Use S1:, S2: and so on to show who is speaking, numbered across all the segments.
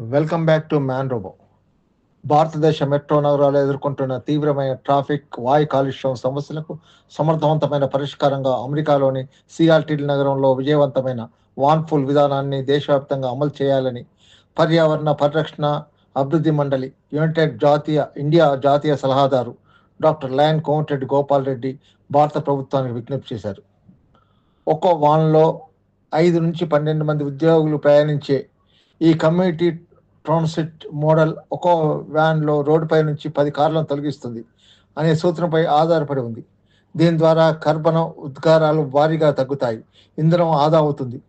S1: Welcome back to man robo భారతదేశ metro నగరాలు ఎదుర్కొంటున్న తీవ్రమైన ట్రాఫిక్ వాయు కాలుష్యం సమస్యలకు సమర్థవంతమైన పరిష్కారంగా అమెరికాలోని సిఆర్టిల్ నగరంలో విజయవంతమైన వాన్ఫుల్ విధానాన్ని దేశవ్యాప్తంగా అమలు చేయాలని పర్యావరణ పరిరక్షణ అభివృద్ధి మండలి యునైటెడ్ జాతీయ ఇండియా జాతీయ సలహాదారు డాక్టర్ లయన్ కోమటిరెడ్డి గోపాల్ రెడ్డి భారత ప్రభుత్వానికి విజ్ఞప్తి చేశారు. ఒక్కో వాన్లో ఐదు నుంచి పన్నెండు మంది ఉద్యోగులు ప్రయాణించే ఈ కమ్యూనిటీ ట్రాన్సిట్ మోడల్ ఒక్కో వ్యాన్లో రోడ్డుపై నుంచి పది కార్లను తొలగిస్తుంది అనే సూత్రంపై ఆధారపడి ఉంది. దీని ద్వారా కర్బన ఉద్గారాలు భారీగా తగ్గుతాయి. ఇంధనం ఆదా అవుతుంది.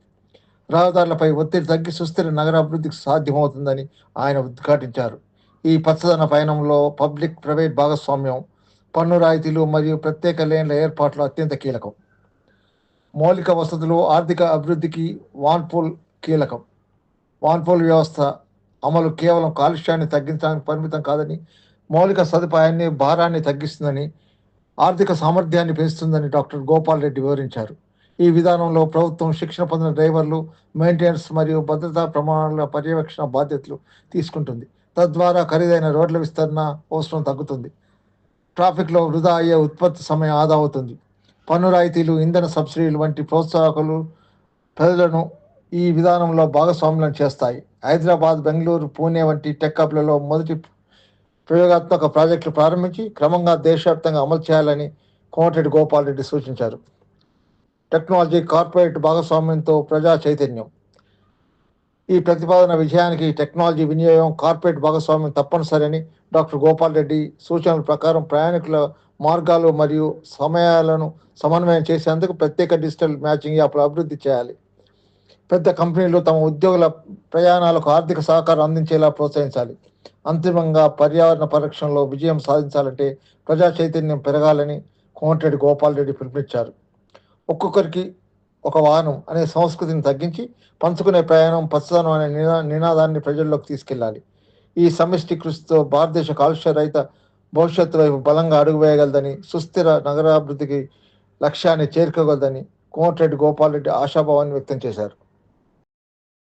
S1: రహదారులపై ఒత్తిడి తగ్గి సుస్థిర నగరాభివృద్ధికి సాధ్యమవుతుందని ఆయన ఉద్ఘాటించారు. ఈ పచ్చదన పయనంలో పబ్లిక్ ప్రైవేట్ భాగస్వామ్యం పన్ను రాయితీలు మరియు ప్రత్యేక లేన్ల ఏర్పాట్లు అత్యంత కీలకం. మౌలిక వసతులు ఆర్థిక అభివృద్ధికి వాన్పూల్ కీలకం. వాన్పోల్ వ్యవస్థ అమలు కేవలం కాలుష్యాన్ని తగ్గించడానికి పరిమితం కాదని మౌలిక సదుపాయాన్ని భారాన్ని తగ్గిస్తుందని ఆర్థిక సామర్థ్యాన్ని పెంచుతుందని డాక్టర్ గోపాల్ రెడ్డి వివరించారు. ఈ విధానంలో ప్రభుత్వం శిక్షణ పొందిన డ్రైవర్లు మెయింటెనెన్స్ మరియు భద్రతా ప్రమాణాల పర్యవేక్షణ బాధ్యతలు తీసుకుంటుంది. తద్వారా ఖరీదైన రోడ్ల విస్తరణ అవసరం తగ్గుతుంది. ట్రాఫిక్లో వృధా అయ్యే ఉత్పత్తి సమయం ఆదా అవుతుంది. పన్ను రాయితీలు ఇంధన సబ్సిడీలు వంటి ప్రోత్సాహకాలు ప్రజలను ఈ విధానంలో భాగస్వాములను చేస్తాయి. హైదరాబాద్ బెంగళూరు పూణే వంటి టెక్ హబ్లలో మొదటి ప్రయోగాత్మక ప్రాజెక్టులు ప్రారంభించి క్రమంగా దేశవ్యాప్తంగా అమలు చేయాలని కోమటిరెడ్డి గోపాల్ రెడ్డి సూచించారు. టెక్నాలజీ కార్పొరేట్ భాగస్వామ్యంతో ప్రజా చైతన్యం. ఈ ప్రతిపాదన విజయానికి టెక్నాలజీ వినియోగం కార్పొరేట్ భాగస్వామ్యం తప్పనిసరని డాక్టర్ గోపాల్ రెడ్డి సూచనల ప్రకారం ప్రయాణికుల మార్గాలు మరియు సమయాలను సమన్వయం చేసేందుకు ప్రత్యేక డిజిటల్ మ్యాచింగ్ యాప్లు అభివృద్ధి చేయాలి. పెద్ద కంపెనీలు తమ ఉద్యోగుల ప్రయాణాలకు ఆర్థిక సహకారం అందించేలా ప్రోత్సహించాలి. అంతిమంగా పర్యావరణ పరిరక్షణలో విజయం సాధించాలంటే ప్రజా చైతన్యం పెరగాలని కోమటిరెడ్డి గోపాల్ రెడ్డి పిలుపునిచ్చారు. ఒక్కొక్కరికి ఒక వాహనం అనే సంస్కృతిని తగ్గించి పంచుకునే ప్రయాణం పచ్చదనం అనే నినా నినాదాన్ని ప్రజల్లోకి తీసుకెళ్ళాలి. ఈ సమిష్టి కృషితో భారతదేశ కాలుష్య రహిత భవిష్యత్తు వైపు బలంగా అడుగు వేయగలదని సుస్థిర నగరాభివృద్ధికి లక్ష్యాన్ని చేరుకోగలదని కోమటిరెడ్డి గోపాల్ రెడ్డి ఆశాభావాన్ని వ్యక్తం చేశారు.